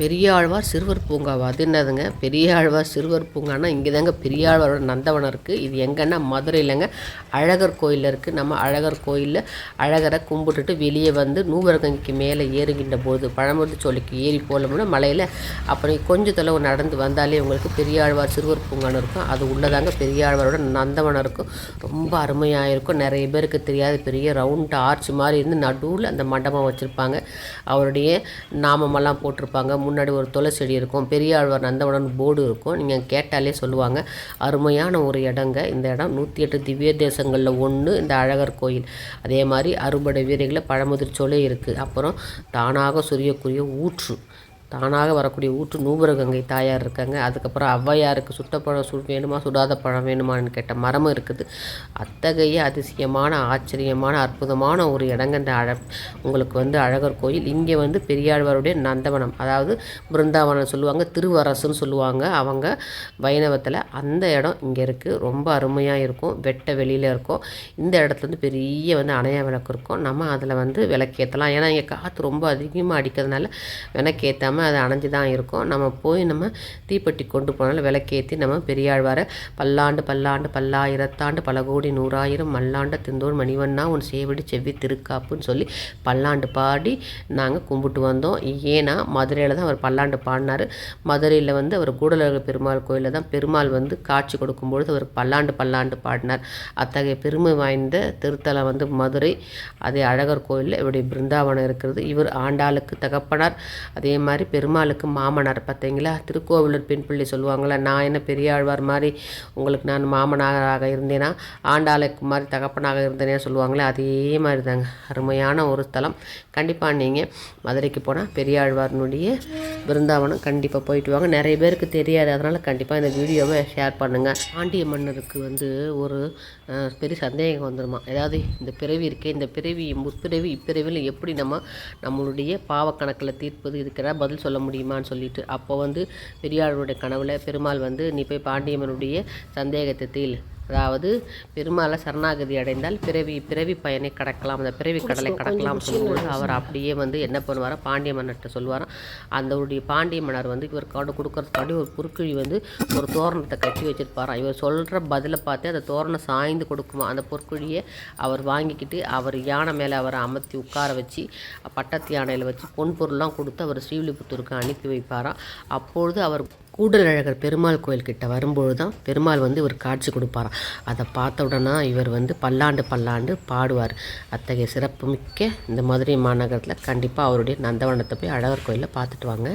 பெரியாழ்வார் சிறுவர் பூங்காவா அது என்னதுங்க? பெரியாழ்வார் சிறுவர் பூங்கானா? இங்கே தாங்க பெரியாழ்வாரோட நந்தவனம் இருக்குது இது எங்கன்னா? மதுரையிலங்க. அழகர் கோயிலில் இருக்குது நம்ம அழகர் கோயிலில் அழகரை கும்பிட்டுட்டு வெளியே வந்து நூவரகங்கைக்கு மேலே ஏறுகின்ற போது பழமுதிர் சோலைக்கு ஏறி போகலமுன்னா மலையில் அப்புறம் கொஞ்சம் தொலைவு நடந்து வந்தாலே உங்களுக்கு பெரியாழ்வார் சிறுவர் பூங்கான்னு இருக்கும். அது உள்ளதாங்க பெரியாழ்வாரோட நந்தவனம் இருக்கும் ரொம்ப அருமையாக இருக்கும். நிறைய பேருக்கு தெரியாத பெரிய ரவுண்ட் ஆர்ச் மாதிரி இருந்து நடுவில் அந்த மண்டபம் வச்சுருப்பாங்க. அவருடைய நாமமெல்லாம் போட்டிருப்பாங்க. முன்னாடி ஒரு துளசி செடி இருக்கும் பெரியாழ்வார் நந்தவனம் போர்டு இருக்கும் நீங்கள் கேட்டாலே சொல்லுவாங்க. அருமையான ஒரு இடங்க இந்த இடம். நூற்றி எட்டு திவ்ய தேசங்களில் ஒன்று இந்த அழகர் கோயில். அதே மாதிரி அறுபடை வீரைகளை பழமுதிர் இருக்குது அப்புறம் தானாக சொரியக்கூடிய ஊற்று. தானாக வரக்கூடிய ஊற்று நூபுரகங்கை தாயார் இருக்காங்க. அதுக்கப்புறம் ஔவையாருக்கு சுட்டப்பழம் சு வேணுமா சுடாத பழம் வேணுமான்னு கேட்ட மரமும் இருக்குது. அத்தகைய அதிசயமான ஆச்சரியமான அற்புதமான ஒரு இடங்க இந்த அழ உங்களுக்கு வந்து அழகர் கோயில். இங்கே வந்து பெரியாழ்வாருடைய நந்தவனம் அதாவது பிருந்தாவனம் சொல்லுவாங்க திருவரசுன்னு சொல்லுவாங்க அவங்க வைணவத்தில். அந்த இடம் இங்கே இருக்குது ரொம்ப அருமையாக இருக்கும். வெட்ட வெளியில் இருக்கும். இந்த இடத்துல வந்து பெரிய வந்து அணையா விளக்கு இருக்கும். நம்ம அதில் வந்து விளக்கேற்றலாம் ஏன்னா இங்கே காற்று ரொம்ப அதிகமாக அடிக்கிறதுனால விளக்கேற்றாமல் அது அணைஞ்சு தான் இருக்கும். நம்ம போய் நம்ம தீப்பெட்டி கொண்டு போனாலும் விளக்கேற்றி நம்ம பெரியாழ்வாரை பல்லாண்டு பல்லாண்டு பல்லாயிரத்தாண்டு பல கோடி நூறாயிரம் மல்லாண்ட திந்தோர் மணிவண்ணா உன் சேவடி செவ்வி திருக்காப்புன்னு சொல்லி பல்லாண்டு பாடி நாங்கள் கும்பிட்டு வந்தோம். ஏன்னா மதுரையில் தான் அவர் பல்லாண்டு பாடினார். மதுரையில் வந்து அவர் கூடலக பெருமாள் கோயிலில் தான் பெருமாள் வந்து காட்சி கொடுக்கும்பொழுது அவர் பல்லாண்டு பல்லாண்டு பாடினார். அத்தகைய பெருமை வாய்ந்த திருத்தலம் வந்து மதுரை அதே அழகர் கோயிலில் இவருடைய பிருந்தாவனம் இருக்கிறது. இவர் ஆண்டாளுக்கு தகப்பனார். அதே மாதிரி பெருமாளுக்கு மாமனார் பார்த்தீங்களா? திருக்கோவிலூர் பெண் பிள்ளை சொல்லுவாங்களே நான் என்ன பெரியாழ்வார் மாதிரி உங்களுக்கு நான் மாமனாராக இருந்தேனா? ஆண்டாளுக்கு மாதிரி தகப்பனாக இருந்தேனே சொல்லுவாங்களே அதே மாதிரி தாங்க அருமையான ஒரு ஸ்தலம். கண்டிப்பாக நீங்கள் மதுரைக்கு போனால் பெரியாழ்வார்னுடைய பிருந்தாவனம் கண்டிப்பாக போயிட்டு வாங்க. நிறைய பேருக்கு தெரியாது அதனால் கண்டிப்பாக இந்த வீடியோவை ஷேர் பண்ணுங்கள் பாண்டிய மன்னருக்கு வந்து ஒரு பெரிய சந்தேகம் வந்துடுமா ஏதாவது இந்த பிறவி இருக்கே இந்த பிறவி முற்பிறவி இப்பிறவியில் எப்படி நம்ம நம்மளுடைய பாவக்கணக்கில் தீர்ப்பது இதுக்கெல்லாம் பதில் சொல்ல முடியுமான்னு சொல்லிட்டு அப்போ வந்து பெரியாருடைய கனவுல பெருமாள் வந்து நீ போய் பாண்டியம்மனுடைய சந்தேகத்தை தீல். அதாவது பெருமாளை சரணாகதி அடைந்தால் பிறவி பிறவி பயனை கடக்கலாம். அந்த பிறவி கடலை கடக்கலாம் சொல்லும்போது அவர் அப்படியே வந்து என்ன பண்ணுவாரா? பாண்டிய மன்னர்கிட்ட சொல்லுவாராம் அந்தவுடைய பாண்டிய மன்னர் வந்து இவர் காடு கொடுக்கறதுக்காண்டி ஒரு குறுக்கிழி வந்து ஒரு தோரணத்தை கட்டி வச்சிருப்பாராம் இவர் சொல்கிற பதிலை பார்த்து அந்த தோரணம் சாய்ந்து கொடுக்குமா? அந்த பொற்குழியை அவர் வாங்கிக்கிட்டு அவர் யானை மேலே அவரை அமர்த்தி உட்கார வச்சு பட்டத்து யானையில் வச்சு பொன் பொருள்லாம் கொடுத்து அவர் ஸ்ரீவில்லிபுத்தூருக்கு அனுப்பி வைப்பாராம் அப்பொழுது அவர் கூடலழகர் பெருமாள் கோயில்கிட்ட வரும்பொழுது தான் பெருமாள் வந்து இவர் காட்சி கொடுப்பாராம். அதை பார்த்த உடனே இவர் வந்து பல்லாண்டு பல்லாண்டு பாடுவார். அத்தகைய சிறப்புமிக்க இந்த மதுரை மாநகரத்தில் கண்டிப்பாக அவருடைய நந்தவனத்தை போய் அழகர் கோயிலில் பார்த்துட்டு வாங்க.